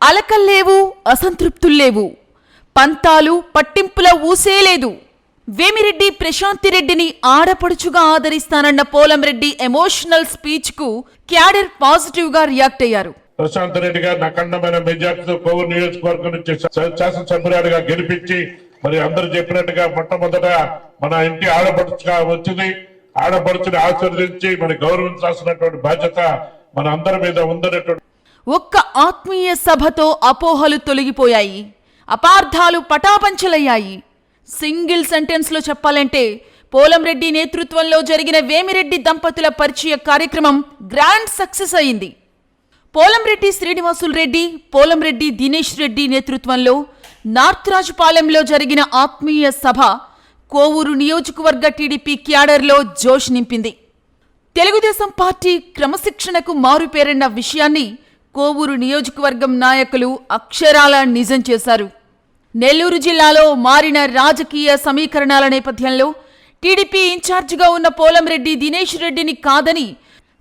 అలకల్లేవు అసంతృప్తుల్లేవు. పంతాలు పట్టింపుల ఊసేలేదు వేమిరెడ్డి ప్రశాంతిరెడ్డిని ఆడపడుచుగా ఆదరిస్తానన్న పోలంరెడ్డి ఎమోషనల్ స్పీచ్కు క్యాడర్ పాజిటివ్గా రియాక్ట్ అయ్యారు. ప్రశాంత్ రెడ్డి గారిని అఖండమైన మెజార్టీతో కోవూరు నియోజకవర్గం నుంచి శాసనసభ్యురాలుగా గెలిపించి మరి అందరూ చెప్పినట్టుగా మొట్టమొదట మన ఇంటి ఆడపడుచుగా వచ్చింది. ఆడపడుచుని ఆశీర్వదించి మరి గౌరవించాల్సినటువంటి బాధ్యత మన అందరి మీద ఉందనేటువంటి ఒక్క ఆత్మీయ సభతో అపోహలు తొలగిపోయాయి. అపార్థాలు పటాపంచలయ్యాయి. సింగిల్ సెంటెన్స్లో చెప్పాలంటే పోలంరెడ్డి నేతృత్వంలో జరిగిన వేమిరెడ్డి దంపతుల పరిచయ కార్యక్రమం గ్రాండ్ సక్సెస్ అయింది. పోలంరెడ్డి శ్రీనివాసులు రెడ్డి పోలంరెడ్డి దినేష్ రెడ్డి నేతృత్వంలో నార్త్ రాజుపాలెంలో జరిగిన ఆత్మీయ సభ కోవూరు నియోజకవర్గ టీడీపీ క్యాడర్లో జోష్ నింపింది. తెలుగుదేశం పార్టీ క్రమశిక్షణకు మారుపేరన్న విషయాన్ని కోవూరు నియోజకవర్గం నాయకులు అక్షరాల నిజం చేశారు. నెల్లూరు జిల్లాలో మారిన రాజకీయ సమీకరణాల నేపథ్యంలో టీడీపీ ఇన్ఛార్జిగా ఉన్న పోలంరెడ్డి దినేష్ రెడ్డిని కాదని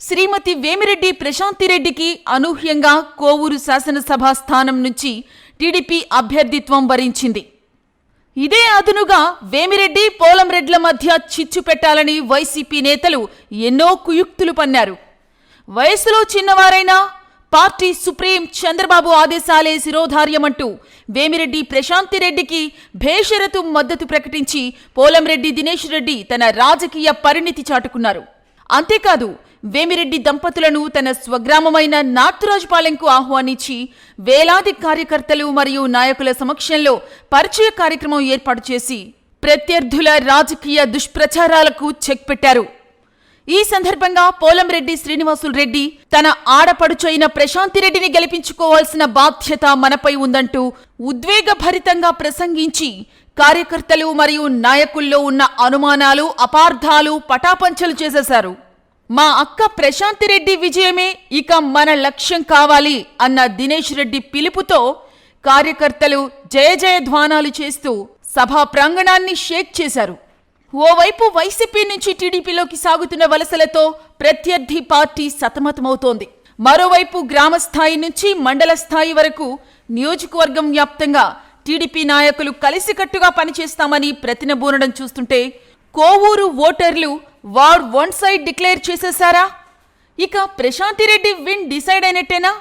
శ్రీమతి వేమిరెడ్డి ప్రశాంతిరెడ్డికి అనూహ్యంగా కోవూరు శాసనసభ స్థానం నుంచి టీడీపీ అభ్యర్థిత్వం వరించింది. ఇదే అదునుగా వేమిరెడ్డి పోలంరెడ్ల మధ్య చిచ్చు పెట్టాలని వైసీపీ నేతలు ఎన్నో కుయుక్తులు పన్నారు. వయసులో చిన్నవారైనా పార్టీ సుప్రీం చంద్రబాబు ఆదేశాలే శిరోధార్యమంటూ వేమిరెడ్డి ప్రశాంతిరెడ్డికి భేషరతు మద్దతు ప్రకటించి పోలంరెడ్డి దినేష్ రెడ్డి తన రాజకీయ పరిణితి చాటుకున్నారు. అంతేకాదు వేమిరెడ్డి దంపతులను తన స్వగ్రామమైన నార్తురాజుపాలెంకు ఆహ్వానించి వేలాది కార్యకర్తలు మరియు నాయకుల సమక్షంలో పరిచయ కార్యక్రమం ఏర్పాటు చేసి ప్రత్యర్థుల రాజకీయ దుష్ప్రచారాలకు చెక్ పెట్టారు. ఈ సందర్భంగా పోలంరెడ్డి శ్రీనివాసులు రెడ్డి తన ఆడపడుచైన ప్రశాంతిరెడ్డిని గెలిపించుకోవాల్సిన బాధ్యత మనపై ఉందంటూ ఉద్వేగభరితంగా ప్రసంగించి కార్యకర్తలు మరియు నాయకుల్లో ఉన్న అనుమానాలు అపార్థాలు పటాపంచలు చేసేశారు. మా అక్క ప్రశాంతిరెడ్డి విజయమే ఇక మన లక్ష్యం కావాలి అన్న దినేష్ రెడ్డి పిలుపుతో కార్యకర్తలు జయ జయ ధ్వానాలు చేస్తూ సభా ప్రాంగణాన్ని షేక్ చేశారు. ఓవైపు వైసీపీ నుంచి టీడీపీలోకి సాగుతున్న వలసలతో ప్రత్యర్థి పార్టీ సతమతమవుతోంది. మరోవైపు గ్రామ స్థాయి నుంచి మండల స్థాయి వరకు నియోజకవర్గం వ్యాప్తంగా టీడీపీ నాయకులు కలిసికట్టుగా పనిచేస్తామని ప్రతినబూనడం చూస్తుంటే కోవూరు ఓటర్లు వార్ వన్ సైడ్ డిక్లేర్ చేసేశారా? ఇక ప్రశాంతి రెడ్డి విన్ డిసైడ్ అయినట్టేనా?